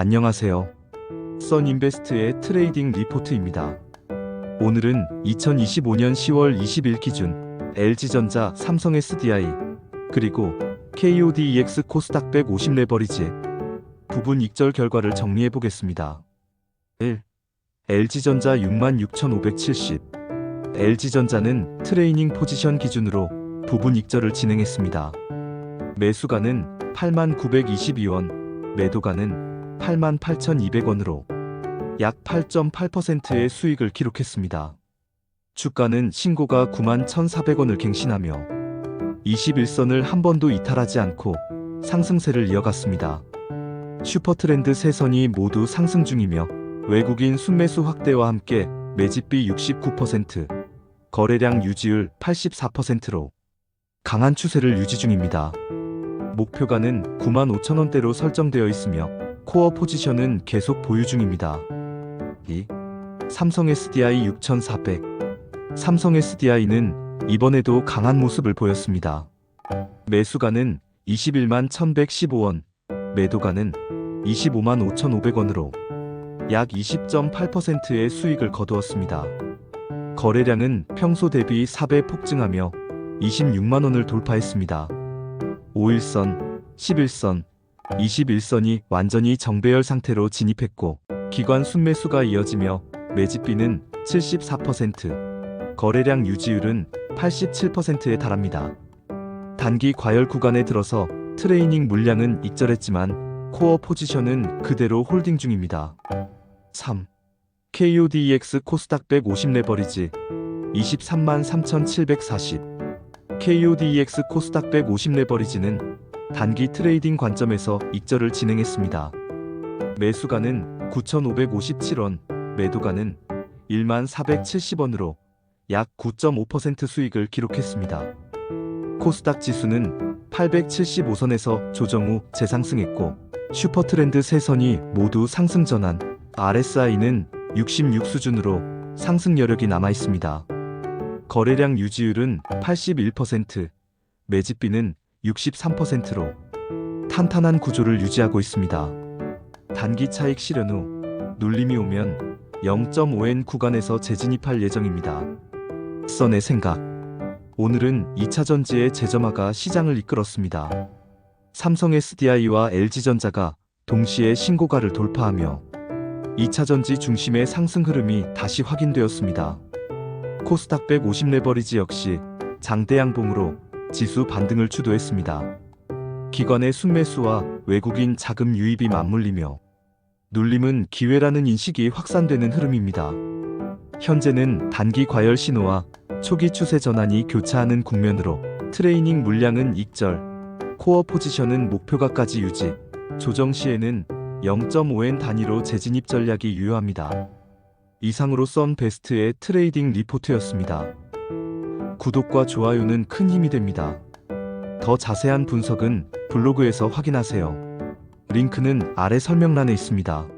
안녕하세요. 써인베스트의 트레이딩 리포트입니다. 오늘은 2025년 10월 20일 기준 LG전자, 삼성 SDI, 그리고 KODEX 코스닥 150 레버리지 부분 익절 결과를 정리해 보겠습니다. 1. LG전자 66,570 LG전자는 트레이닝 포지션 기준으로 부분 익절을 진행했습니다. 매수가는 8922원, 매도가는 88,200원으로 약 8.8%의 수익을 기록했습니다. 주가는 신고가 91,400원을 갱신하며 21선을 한 번도 이탈하지 않고 상승세를 이어갔습니다. 슈퍼트렌드 세 선이 모두 상승 중이며 외국인 순매수 확대와 함께 매집비 69%, 거래량 유지율 84%로 강한 추세를 유지 중입니다. 목표가는 9만 5천 원대로 설정되어 있으며 코어 포지션은 계속 보유 중입니다. 2. 삼성 SDI 6400 삼성 SDI는 이번에도 강한 모습을 보였습니다. 매수가는 21만 1115원, 매도가는 25만 5,500원으로 약 20.8%의 수익을 거두었습니다. 거래량은 평소 대비 4배 폭증하며 26만 원을 돌파했습니다. 5일선, 11선, 21선이 완전히 정배열 상태로 진입했고 기관 순매수가 이어지며 매집비는 74%, 거래량 유지율은 87%에 달합니다. 단기 과열 구간에 들어서 트레이닝 물량은 익절했지만 코어 포지션은 그대로 홀딩 중입니다. 3. KODEX 코스닥 150 레버리지 23만 3,740 KODEX 코스닥 150 레버리지는 단기 트레이딩 관점에서 익절을 진행했습니다. 매수가는 9,557원, 매도가는 1만 470원으로 약 9.5% 수익을 기록했습니다. 코스닥 지수는 875선에서 조정 후 재상승했고 슈퍼트렌드 세 선이 모두 상승 전환, RSI는 66 수준으로 상승 여력이 남아 있습니다. 거래량 유지율은 81%, 매집비는 63%로 탄탄한 구조를 유지하고 있습니다. 단기 차익 실현 후 눌림이 오면 0.5엔 구간에서 재진입할 예정입니다. 선의 생각. 오늘은 2차 전지의 재점화가 시장을 이끌었습니다. 삼성 SDI와 LG전자가 동시에 신고가를 돌파하며 2차 전지 중심의 상승 흐름이 다시 확인되었습니다. 코스닥 150 레버리지 역시 장대 양봉으로 지수 반등을 주도했습니다. 기관의 순매수와 외국인 자금 유입이 맞물리며 눌림은 기회라는 인식이 확산되는 흐름입니다. 현재는 단기 과열 신호와 초기 추세 전환이 교차하는 국면으로 트레이닝 물량은 익절, 코어 포지션은 목표가까지 유지, 조정 시에는 0.5엔 단위로 재진입 전략이 유효합니다. 이상으로 썬 베스트의 트레이딩 리포트였습니다. 구독과 좋아요는 큰 힘이 됩니다. 더 자세한 분석은 블로그에서 확인하세요. 링크는 아래 설명란에 있습니다.